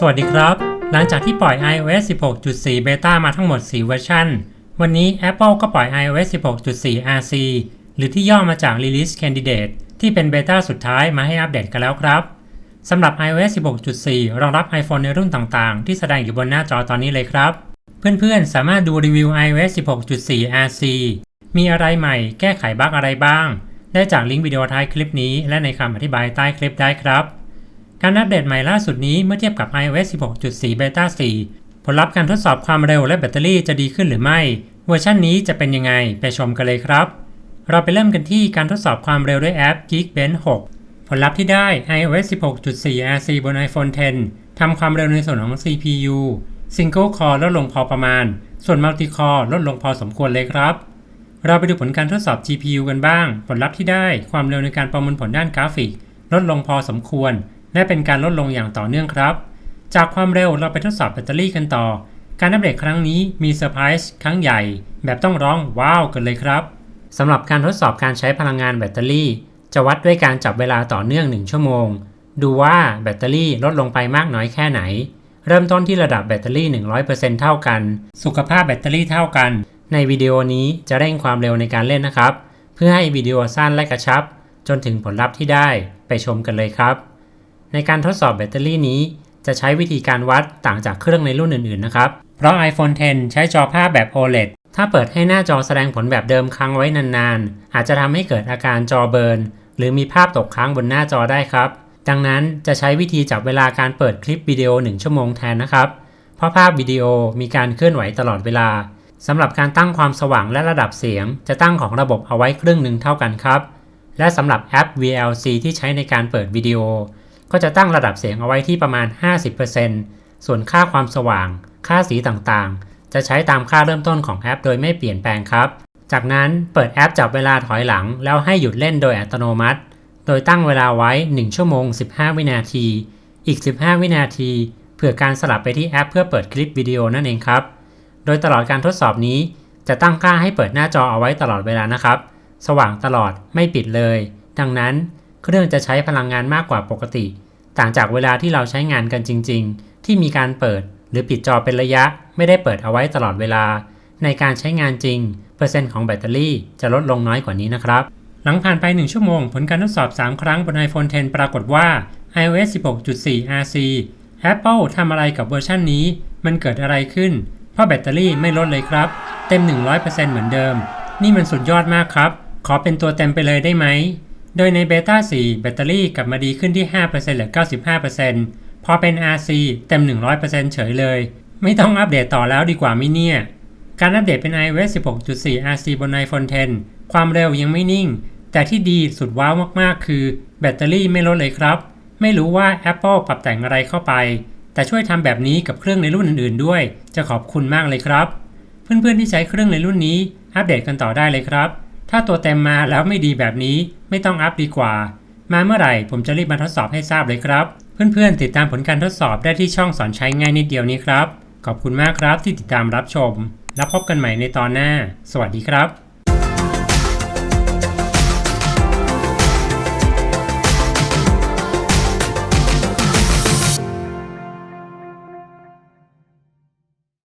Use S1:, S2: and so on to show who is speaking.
S1: สวัสดีครับ หลังจากที่ปล่อย iOS 16.4 Beta มาทั้งหมด 4 เวอร์ชัน วันนี้ Apple ก็ปล่อย iOS 16.4 RC หรือที่ย่อมาจาก Release Candidate ที่เป็นเบต้าสุดท้ายมาให้อัปเดตกันแล้วครับ สำหรับ iOS 16.4 รองรับ iPhone ในรุ่นต่างๆ ที่แสดงอยู่บนหน้าจอตอนนี้เลยครับ เพื่อนๆ สามารถดูรีวิว iOS 16.4 RC มีอะไรใหม่ แก้ไขบั๊กอะไรบ้าง ได้จากลิงก์วิดีโอท้ายคลิปนี้ และในคำอธิบายใต้คลิปได้ครับ การอัปเดตใหม่ล่าสุดนี้เมื่อเทียบกับ iOS 16.4 Beta 4 ผลลัพธ์การทดสอบความเร็วและแบตเตอรี่จะดีขึ้นหรือไม่ เวอร์ชันนี้จะเป็นยังไงไปชมกันเลยครับ เราไปเริ่มกันที่การทดสอบความเร็วด้วยแอป Geekbench 6 ผลลัพธ์ที่ได้ iOS 16.4 RC บน iPhone 10ทำความเร็วในส่วนของ CPU Single Core ลดลงพอประมาณ ส่วน Multi Core ลดลงพอสมควรเลยครับเราไปดูผลการทดสอบ GPU กันบ้าง ผลลัพธ์ที่ได้ ความเร็วในการประมวลผลด้านกราฟิก ลดลงพอสมควร และเป็นการลดลงอย่างต่อเนื่องครับ จากความเร็วเราไปทดสอบแบตเตอรี่กันต่อ การอัปเดตครั้งนี้มีเซอร์ไพรส์ครั้งใหญ่ แบบต้องร้องว้าวกันเลยครับสำหรับการทดสอบการใช้พลังงานแบตเตอรี่ จะวัดด้วยการจับเวลาต่อเนื่อง 1 ชั่วโมง ดูว่าแบตเตอรี่ลดลงไปมากน้อยแค่ไหน เริ่มต้นที่ระดับแบตเตอรี่ 100%เท่ากัน สุขภาพแบตเตอรี่เท่ากัน ในวิดีโอนี้จะเร่งความเร็วในการเล่นนะครับ เพื่อให้วิดีโอสั้นและกระชับ จนถึงผลลัพธ์ที่ได้ไปชมกันเลยครับ ในการทดสอบแบตเตอรี่นี้ จะใช้วิธีการวัดต่างจากเครื่องในรุ่นอื่นๆนะครับ เพราะ iPhone 10 ใช้จอภาพแบบ OLED ถ้าเปิดให้หน้าจอแสดงผลแบบเดิมค้างไว้นานๆ อาจจะทำให้เกิดอาการจอเบิร์นหรือมีภาพตกค้างบนหน้าจอได้ครับ ดังนั้นจะใช้วิธีจับเวลาการเปิดคลิปวิดีโอ 1 ชั่วโมงแทนนะครับ เพราะภาพวิดีโอมีการเคลื่อนไหวตลอดเวลาสำหรับการตั้งความสว่างและระดับเสียง จะตั้งของระบบเอาไว้ครึ่งหนึ่งเท่ากันครับ และสำหรับแอป VLC ที่ใช้ในการเปิดวิดีโอ ก็จะตั้งระดับเสียงเอาไว้ที่ประมาณ 50%ส่วนค่าความสว่าง ค่าสีต่างๆ จะใช้ตามค่าเริ่มต้นของแอป โดยไม่เปลี่ยนแปลงครับ จากนั้นเปิดแอปจับเวลาถอยหลัง แล้วให้หยุดเล่นโดยอัตโนมัติ โดยตั้งเวลาไว้ 1 ชั่วโมง 15 วินาที อีก 15 วินาที เพื่อการสลับไปที่แอป เพื่อเปิดคลิปวิดีโอนั่นเองครับ โดยตลอดการทดสอบนี้ จะตั้งค่าให้เปิดหน้าจอเอาไว้ตลอดเวลานะครับ สว่างตลอดไม่ปิดเลย ดังนั้น เครื่องจะใช้พลังงานมากกว่าปกติ ต่างจากเวลาที่เราใช้งานกันจริง ๆ ที่มีการเปิดหรือปิดจอเป็นระยะ ไม่ได้เปิดเอาไว้ตลอดเวลา ในการใช้งานจริง เปอร์เซ็นต์ของแบตเตอรี่จะลดลงน้อยกว่านี้นะครับ หลังผ่านไป 1 ชั่วโมง ผลการทดสอบ 3 ครั้งบน iPhone 10 ปรากฏว่า iOS 16.4 RC Apple ทำอะไรกับเวอร์ชันนี้ มันเกิดอะไรขึ้น เพราะแบตเตอรี่ไม่ลดเลยครับ เต็ม 100%เหมือนเดิม นี่มันสุดยอดมากครับ ขอเป็นตัวเต็มไปเลยได้ไหม โดยในเบต้า4แบตเตอรี่กลับมาดีขึ้นที่5%เหลือ 95%พอเป็น RC เต็ม 100%เฉยเลย ไม่ต้องอัปเดตต่อแล้วดีกว่ามิเนี่ย การอัปเดตเป็น iOS 16.4 RC บน iPhone 10 ความเร็วยังไม่นิ่ง แต่ที่ดีสุดว้าวมากๆ คือแบตเตอรี่ไม่ลดเลยครับ ไม่รู้ว่า Apple ปรับแต่งอะไรเข้าไป แต่ช่วยทำแบบนี้กับเครื่องในรุ่นอื่นๆ ด้วย จะขอบคุณมากเลยครับ เพื่อนๆที่ใช้เครื่องในรุ่นนี้อัปเดตกันต่อได้เลยครับ ถ้าตัวเต็มมาแล้วไม่ดีแบบนี้ไม่ต้องอัพดีกว่า มาเมื่อไหร่ผมจะรีบมาทดสอบให้ทราบเลยครับ เพื่อนๆ ติดตามผลการทดสอบได้ที่ช่องสอนใช้ง่ายนิดเดียวนี้ครับ ขอบคุณมากครับที่ติดตามรับชม แล้วพบกันใหม่ในตอนหน้า สวัสดีครับ